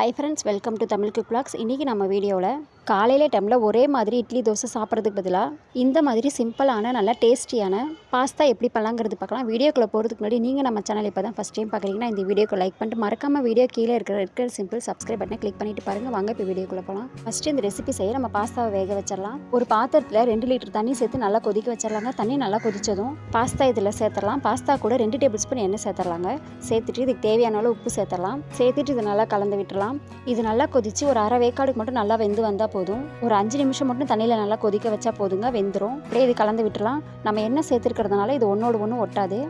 Hi friends welcome to Tamil cook blogs இன்றைக்கி நம்ம வீடியோவில் காலையில் டைமில் ஒரே மாதிரி இட்லி தோசை சாப்பிட்றதுக்கு பதிலாக இந்த மாதிரி சிம்பிளான நல்லா டேஸ்டியான பாஸ்தா எப்படி பண்ணலாங்கிறது பார்க்கலாம். வீடியோக்குள்ளே போகிறதுக்கு முன்னாடி நீங்கள் நம்ம சேனல் இப்போ தான் ஃபஸ்ட் டைம் பார்க்குறீங்கன்னா இந்த வீடியோக்கு லைக் பண்ணிட்டு மறக்காம வீடியோ கீழே இருக்கிற இருக்கிற சிம்பிள் சப்ஸ்கிரைப் பட்டனை கிளிக் பண்ணிட்டு பாருங்கள் வாங்க இப்போ வீடியோக்குள்ளே போகலாம் ஃபஸ்ட்டு இந்த ரெசிபி செய்ய நம்ம பாஸ்தாவை வேக வச்சிடலாம். ஒரு பாத்திரத்தில் ரெண்டு லிட்டர் தண்ணி சேர்த்து நல்லா கொதிக்க வச்சிடலாங்க. தண்ணி நல்லா கொதிச்சதும் பாஸ்தா இதில் சேர்த்துடலாம். பாஸ்தா கூட ரெண்டு டேபிள் ஸ்பூன் எண்ணெய் சேர்த்துடலாங்க. சேர்த்துட்டு இதுக்கு தேவையான அளவு உப்பு சேர்த்துடலாம். சேர்த்துட்டு இது நல்லா கலந்து விட்டுலாம் இது நல்லா கொதிச்சு ஒரு அரை வேக்காடுக்கு மட்டும் நல்லா வெந்து வந்தால் போதும். ஒரு அஞ்சு நிமிஷம் மட்டும் தண்ணியில் நல்லா கொதிக்க வச்சா போதுங்க. வெந்துடும் அப்படியே இது கலந்து விட்டுலாம் நம்ம என்ன சேர்த்துருக்க இருக்கிறதுனால இது ஒன்றோடு ஒன்று ஒட்டாது.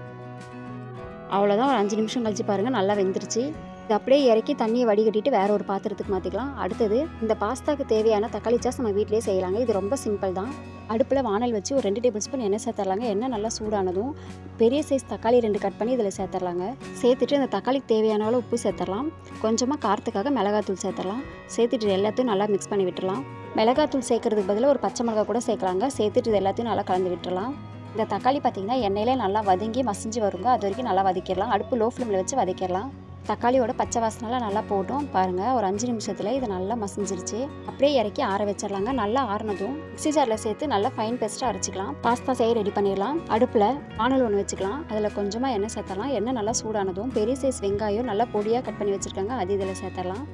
அவ்வளோதான் ஒரு அஞ்சு நிமிஷம் கழிச்சு பாருங்கள் நல்லா வெந்துருச்சு. இது அப்படியே இறக்கி தண்ணியை வடிகட்டிட்டு வேற ஒரு பாத்திரத்துக்கு மாற்றிக்கலாம் அடுத்தது இந்த பாஸ்தாக்கு தேவையான தக்காளி சாஸ் நம்ம வீட்டிலேயே செய்யலாங்க. இது ரொம்ப சிம்பிள் தான். அடுப்பில் வானல் வச்சு ஒரு ரெண்டு டேபிள் ஸ்பூன் எண்ணெய் சேர்த்துடலாங்க. எண்ணெய் நல்லா சூடானதும் பெரிய சைஸ் தக்காளி ரெண்டு கட் பண்ணி இதில் சேர்த்துடலாங்க. சேர்த்துட்டு அந்த தக்காளிக்கு தேவையான அளவு உப்பு சேர்த்துடலாம். கொஞ்சமாக காரத்துக்காக மிளகாத்தூள் சேர்த்துடலாம். சேர்த்துட்டு எல்லாத்தையும் நல்லா மிக்ஸ் பண்ணி விட்டுடலாம். மிளகாத்தூள் சேர்க்கறதுக்கு பதிலாக ஒரு பச்சை மிளகா கூட சேர்க்கலாங்க. சேர்த்துட்டு இது எல்லாத்தையும் நல்லா கலந்து விட்டுடலாம். இந்த தக்காளி பார்த்திங்கன்னா எண்ணெயிலே நல்லா வதங்கி மசிஞ்சு வருங்க. அது வரைக்கும் நல்லா வதக்கிடலாம். அடுப்பு லோ ஃப்ளேமில் வச்சு வதக்கிடலாம். தக்காளியோட பச்சை வாசனைலாம் நல்லா போட்டோம். பாருங்கள் ஒரு அஞ்சு நிமிஷத்தில் இது நல்லா மசிஞ்சிருச்சு. அப்படியே இறக்கி ஆற வச்சிடலாங்க. நல்லா ஆறினதும் மிக்சி ஜாரில் சேர்த்து நல்லா ஃபைன் பேஸ்ட்டாக அரைச்சிக்கலாம். பாஸ்தா செய்ய ரெடி பண்ணிடலாம். அடுப்பில் வானல் ஒன்று வச்சுக்கலாம். அதில் கொஞ்சமாக எண்ணெய் சேர்த்தலாம் எண்ணெய் நல்லா சூடானதும் பெரிய சைஸ் வெங்காயம் நல்லா பொடியாக கட் பண்ணி வச்சுருக்காங்க. அது இதில் சேர்த்துடலாம்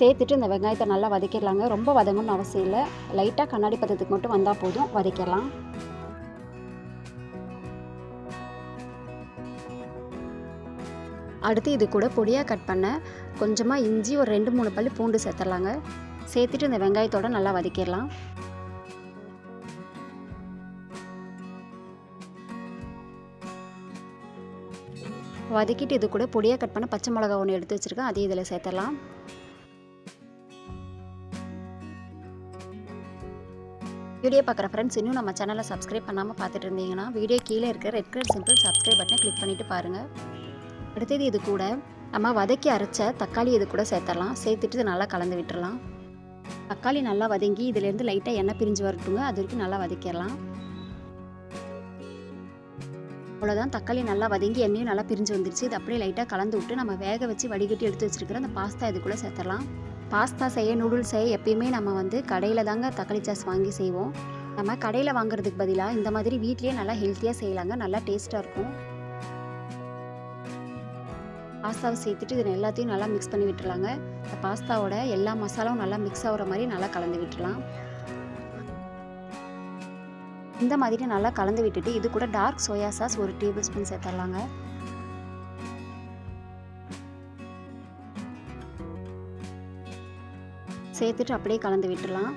சேர்த்துட்டு இந்த வெங்காயத்தை நல்லா வதக்கிடலாங்க. ரொம்ப வதங்கணும்னு அவசியம் இல்லை. லைட்டாக கண்ணாடி பதத்துக்கு மட்டும் வந்தால் போதும். வதக்கிடலாம். அடுத்து இது கூட பொடியாக கட் பண்ண கொஞ்சமாக இஞ்சி ஒரு ரெண்டு மூணு பல்லு பூண்டு சேர்த்துடலாங்க. சேர்த்துட்டு இந்த வெங்காயத்தோட நல்லா வதக்கிடலாம். வதக்கிட்டு இது கூட பொடியாக கட் பண்ண பச்சை மிளகா ஒன்று எடுத்து வச்சுருக்கேன் அதையும் இதில் சேர்த்துடலாம். வீடியோ பார்க்குற ஃப்ரெண்ட்ஸ் இன்னும் நம்ம சேனலை சப்ஸ்கிரைப் பண்ணாமல் பார்த்துட்டு இருந்தீங்கன்னா வீடியோ கீழே இருக்க ரெட் கலர் சிம்பிள் சப்ஸ்கிரைப் பட்டனை கிளிக் பண்ணிவிட்டு பாருங்கள் அடுத்தது இது கூட நம்ம வதக்கி அரைச்ச தக்காளி இது கூட சேர்த்துடலாம். சேர்த்துட்டு இது நல்லா கலந்து விட்டுடலாம். தக்காளி நல்லா வதங்கி இதுலேருந்து லைட்டாக எண்ணெய் பிரிஞ்சு வரட்டுங்க. அது வரைக்கும் நல்லா வதக்கிடலாம். அவ்வளோதான் தக்காளி நல்லா வதங்கி எண்ணெயும் நல்லா பிரிஞ்சு வந்துருச்சு. இது அப்படியே லைட்டாக கலந்து விட்டு நம்ம வேக வச்சு வடிகட்டி எடுத்து வச்சுருக்கிற அந்த பாஸ்தா இது கூட சேர்த்துடலாம். பாஸ்தா செய்ய நூடுல்ஸ் செய்ய எப்பயுமே நம்ம வந்து கடையில் தாங்க தக்காளி சாஸ் வாங்கி செய்வோம். நம்ம கடையில் வாங்குறதுக்கு பதிலாக இந்த மாதிரி வீட்லேயே நல்லா ஹெல்த்தியாக செய்யலாங்க. நல்லா டேஸ்ட்டாக இருக்கும். பாஸ்தாவை சேர்த்துட்டு இது எல்லாத்தையும் நல்லா மிக்ஸ் பண்ணி விட்டுலாங்க இந்த பாஸ்தாவோட எல்லா மசாலாவும் நல்லா மிக்ஸ் ஆகிற மாதிரி நல்லா கலந்து விட்டுலாம் இந்த மாதிரி நல்லா கலந்து விட்டுட்டு இது கூட டார்க் சோயா சாஸ் ஒரு டேபிள் ஸ்பூன் சேர்த்துடலாங்க. சேர்த்துட்டு அப்படியே கலந்து விட்டுலாம்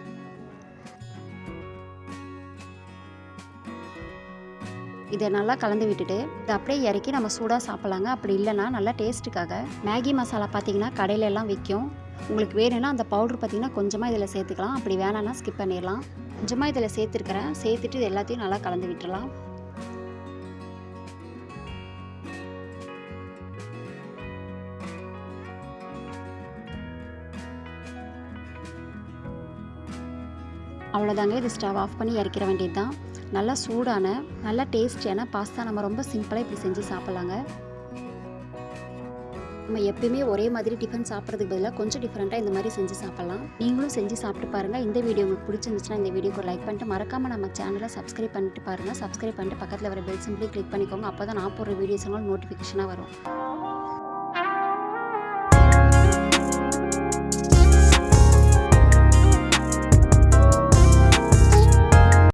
இதை நல்லா கலந்து விட்டுட்டு இதை அப்படியே இறக்கி நம்ம சூடாக சாப்பிட்லாங்க. அப்படி இல்லைன்னா நல்லா டேஸ்ட்டுக்காக. மேகி மசாலா பார்த்தீங்கன்னா கடையில எல்லாம் விற்கும் உங்களுக்கு வேணும்னா அந்த பவுடர் பார்த்தீங்கன்னா கொஞ்சமாக இதில் சேர்த்துக்கலாம். அப்படி வேணாம்னா ஸ்கிப் பண்ணிடலாம். கொஞ்சமாக இதில் சேர்த்துருக்கிறேன். சேர்த்துட்டு இது எல்லாத்தையும் நல்லா கலந்து விட்டுடலாம். அவ்வளோதாங்க இது ஸ்டவ் ஆஃப் பண்ணி இறக்கிற வேண்டியது தான் நல்லா சூடான நல்லா டேஸ்டியான பாஸ்தா நம்ம ரொம்ப சிம்பிளாக இப்படி செஞ்சு சாப்பிட்லாங்க. நம்ம எப்பயுமே ஒரே மாதிரி டிஃபன் சாப்பிட்றதுக்கு பதிலாக கொஞ்சம் டிஃப்ரெண்ட்டாக இந்த மாதிரி செஞ்சு சாப்பிட்லாம். நீங்களும் செஞ்சு சாப்பிட்டு பாருங்கள் இந்த வீடியோ உங்களுக்கு பிடிச்சிருந்துச்சுன்னா இந்த வீடியோக்கு லைக் பண்ணிட்டு மறக்காமல் நம்ம சேனலை சப்ஸ்கிரைப் பண்ணிட்டு பாருங்கள் சப்ஸ்கிரைப் பண்ணிட்டு பக்கத்தில் வர பெல் சிம்பிளி கிளிக் பண்ணிக்கோங்க. அப்போ தான் நான் போடுற வீடியோஸ் நோட்டிஃபிகேஷனாக வரும்.